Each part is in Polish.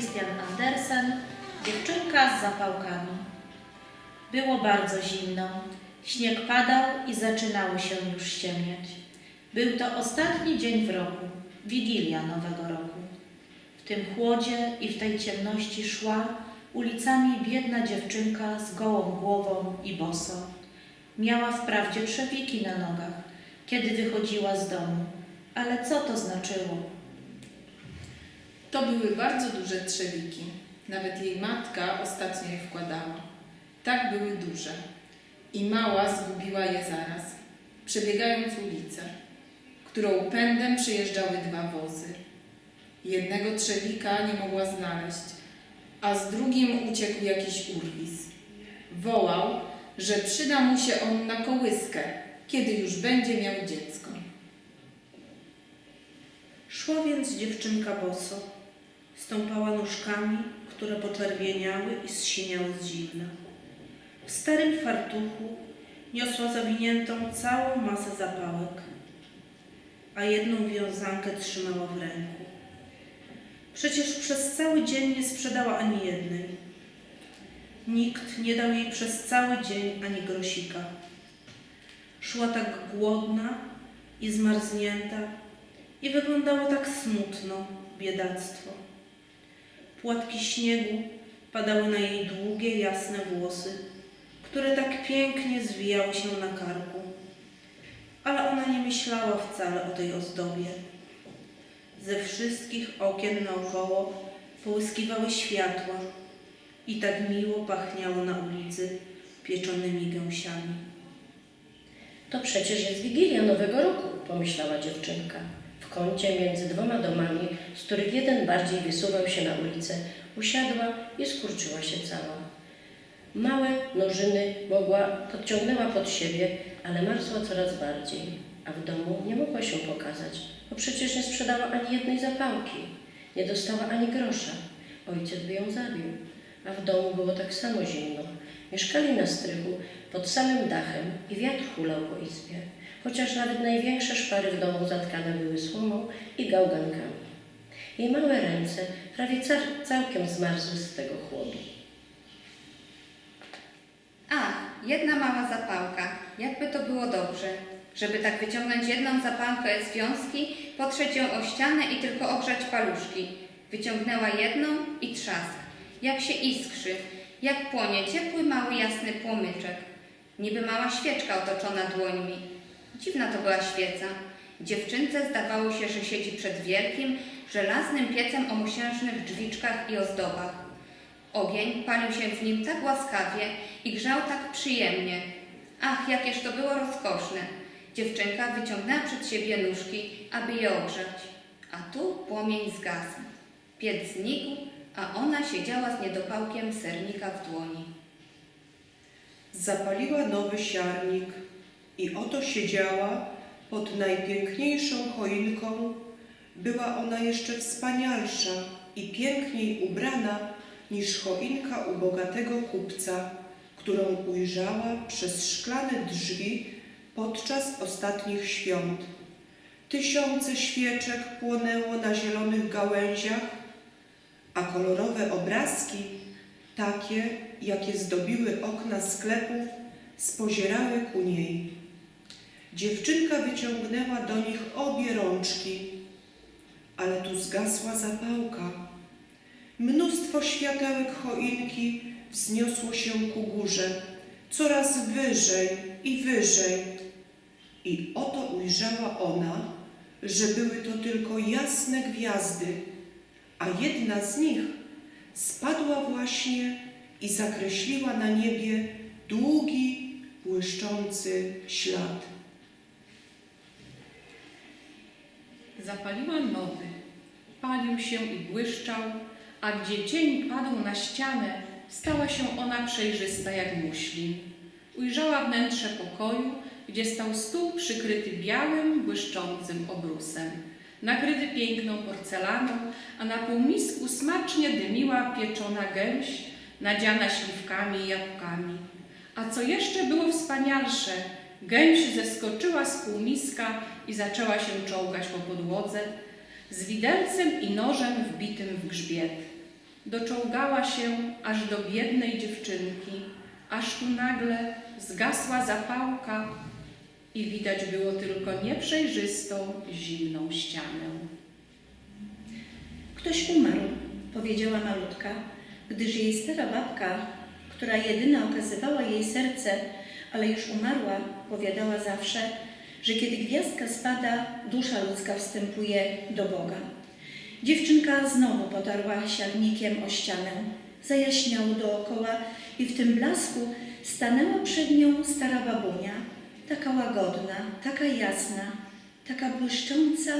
Christian Andersen Dziewczynka z zapałkami. Było bardzo zimno. Śnieg padał i zaczynało się już ściemniać. Był to ostatni dzień w roku, Wigilia Nowego Roku. W tym chłodzie i w tej ciemności szła ulicami biedna dziewczynka z gołą głową i boso. Miała wprawdzie trzewiki na nogach, kiedy wychodziła z domu, ale co to znaczyło? To były bardzo duże trzewiki. Nawet jej matka ostatnio je wkładała. Tak były duże. I mała zgubiła je zaraz, przebiegając ulicę, którą pędem przejeżdżały dwa wozy. Jednego trzewika nie mogła znaleźć, a z drugim uciekł jakiś urwis. Wołał, że przyda mu się on na kołyskę, kiedy już będzie miał dziecko. Szła więc dziewczynka boso. Stąpała nóżkami, które poczerwieniały i zsiniały z zimna. W starym fartuchu niosła zawiniętą całą masę zapałek, a jedną wiązankę trzymała w ręku. Przecież przez cały dzień nie sprzedała ani jednej. Nikt nie dał jej przez cały dzień ani grosika. Szła tak głodna i zmarznięta i wyglądało tak smutno, biedactwo. Płatki śniegu padały na jej długie, jasne włosy, które tak pięknie zwijały się na karku. Ale ona nie myślała wcale o tej ozdobie. Ze wszystkich okien naokoło połyskiwały światła i tak miło pachniało na ulicy pieczonymi gęsiami. To przecież jest Wigilia Nowego Roku, pomyślała dziewczynka. W kącie między dwoma domami, z których jeden bardziej wysuwał się na ulicę, usiadła i skurczyła się cała. Małe nożyny mogła, podciągnęła pod siebie, ale marzła coraz bardziej, a w domu nie mogła się pokazać, bo przecież nie sprzedała ani jednej zapałki, nie dostała ani grosza. Ojciec by ją zabił, a w domu było tak samo zimno. Mieszkali na strychu, pod samym dachem i wiatr hulał po izbie, chociaż nawet największe szpary w domu zatkane były słomą i gałgankami. Jej małe ręce prawie ca- całkiem zmarzły z tego chłodu. Ach, jedna mała zapałka. Jakby to było dobrze. Żeby tak wyciągnąć jedną zapałkę z wiązki, potrzeć ją o ścianę i tylko ogrzać paluszki. Wyciągnęła jedną i trzask. Jak się iskrzy, jak płonie ciepły, mały, jasny płomyczek. Niby mała świeczka otoczona dłońmi. Dziwna to była świeca. Dziewczynce zdawało się, że siedzi przed wielkim, żelaznym piecem o musiężnych drzwiczkach i ozdobach. Ogień palił się w nim tak łaskawie i grzał tak przyjemnie. Ach, jakież to było rozkoszne. Dziewczynka wyciągnęła przed siebie nóżki, aby je ogrzać. A tu płomień zgasł. Piec znikł, a ona siedziała z niedopałkiem sernika w dłoni. Zapaliła nowy siarnik i oto siedziała pod najpiękniejszą choinką. Była ona jeszcze wspanialsza i piękniej ubrana niż choinka u bogatego kupca, którą ujrzała przez szklane drzwi podczas ostatnich świąt. Tysiące świeczek płonęło na zielonych gałęziach, a kolorowe obrazki, takie jakie zdobiły okna sklepów, spozierały ku niej. Dziewczynka wyciągnęła do nich obie rączki, ale tu zgasła zapałka. Mnóstwo światełek choinki wzniosło się ku górze, coraz wyżej i wyżej. I oto ujrzała ona, że były to tylko jasne gwiazdy, a jedna z nich spadła właśnie i zakreśliła na niebie długi, błyszczący ślad. Zapaliła nowy. Palił się i błyszczał, a gdzie cień padł na ścianę, stała się ona przejrzysta jak muślin. Ujrzała wnętrze pokoju, gdzie stał stół przykryty białym, błyszczącym obrusem, nakryty piękną porcelaną, a na półmisku smacznie dymiła pieczona gęś, nadziana śliwkami i jabłkami. A co jeszcze było wspanialsze, gęś zeskoczyła z półmiska i zaczęła się czołgać po podłodze z widelcem i nożem wbitym w grzbiet. doczołgała się aż do biednej dziewczynki, aż tu nagle zgasła zapałka i widać było tylko nieprzejrzystą, zimną ścianę. Ktoś umarł, powiedziała malutka, gdyż jej stara babka, która jedyna okazywała jej serce, ale już umarła, powiadała zawsze, że kiedy gwiazdka spada, dusza ludzka wstępuje do Boga. Dziewczynka znowu potarła siarnikiem o ścianę. Zajaśniało dookoła i w tym blasku stanęła przed nią stara babunia, taka łagodna, taka jasna, taka błyszcząca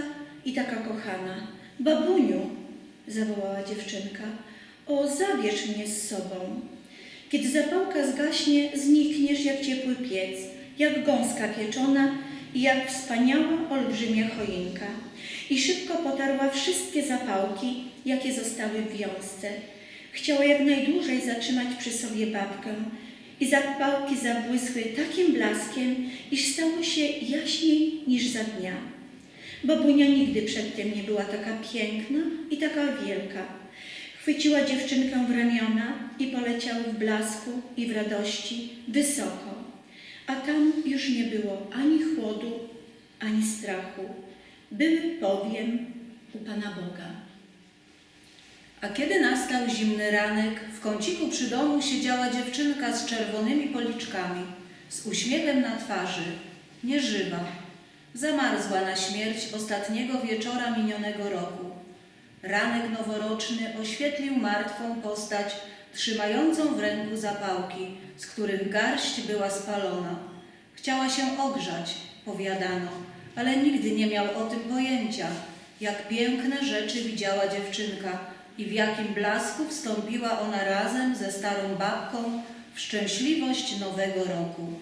i taka kochana. Babuniu, zawołała dziewczynka, o zabierz mnie z sobą. Kiedy zapałka zgaśnie, znikniesz jak ciepły piec, jak gąska pieczona i jak wspaniała, olbrzymia choinka. I szybko potarła wszystkie zapałki, jakie zostały w wiązce. Chciała jak najdłużej zatrzymać przy sobie babkę i zapałki zabłysły takim blaskiem, iż stało się jaśniej niż za dnia. Babunia nigdy przedtem nie była taka piękna i taka wielka. Chwyciła dziewczynkę w ramiona i poleciały w blasku i w radości wysoko. A tam już nie było ani chłodu, ani strachu. Były bowiem u Pana Boga. A kiedy nastał zimny ranek, w kąciku przy domu siedziała dziewczynka z czerwonymi policzkami, z uśmiechem na twarzy, nieżywa. Zamarzła na śmierć ostatniego wieczora minionego roku. Ranek noworoczny oświetlił martwą postać trzymającą w ręku zapałki, z których garść była spalona. Chciała się ogrzać, powiadano, ale nigdy nie miał o tym pojęcia, jak piękne rzeczy widziała dziewczynka i w jakim blasku wstąpiła ona razem ze starą babką w szczęśliwość nowego roku.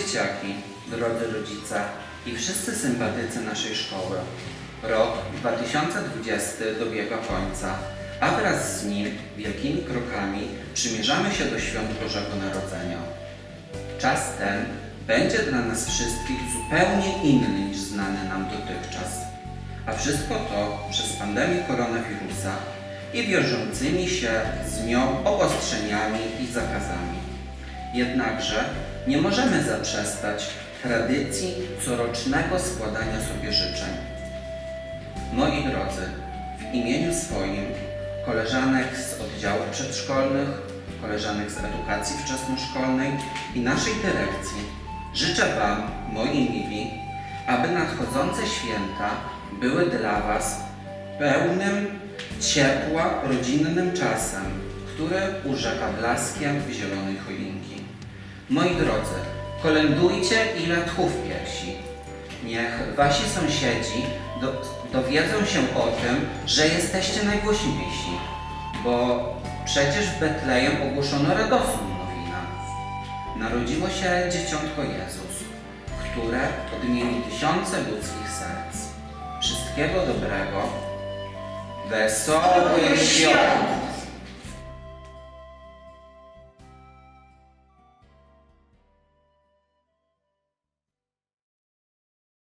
Dzieciaki, drodzy rodzice i wszyscy sympatycy naszej szkoły. Rok 2020 dobiega końca, a wraz z nim wielkimi krokami przymierzamy się do świąt Bożego Narodzenia. Czas ten będzie dla nas wszystkich zupełnie inny niż znany nam dotychczas. A wszystko to przez pandemię koronawirusa i wiążącymi się z nią obostrzeniami i zakazami. Jednakże nie możemy zaprzestać tradycji corocznego składania sobie życzeń. Moi drodzy, w imieniu swoim, koleżanek z oddziałów przedszkolnych, koleżanek z edukacji wczesnoszkolnej i naszej dyrekcji, życzę Wam, moi mili, aby nadchodzące święta były dla Was pełnym ciepła, rodzinnym czasem, który urzeka blaskiem zielonej choinki. Moi drodzy, kolędujcie ile tchów piersi. Niech wasi sąsiedzi do, dowiedzą się o tym, że jesteście najgłośniejsi, bo przecież w Betlejem ogłoszono radosną nowinę. Narodziło się dzieciątko Jezus, które odmieni tysiące ludzkich serc. Wszystkiego dobrego. Wesołych świąt!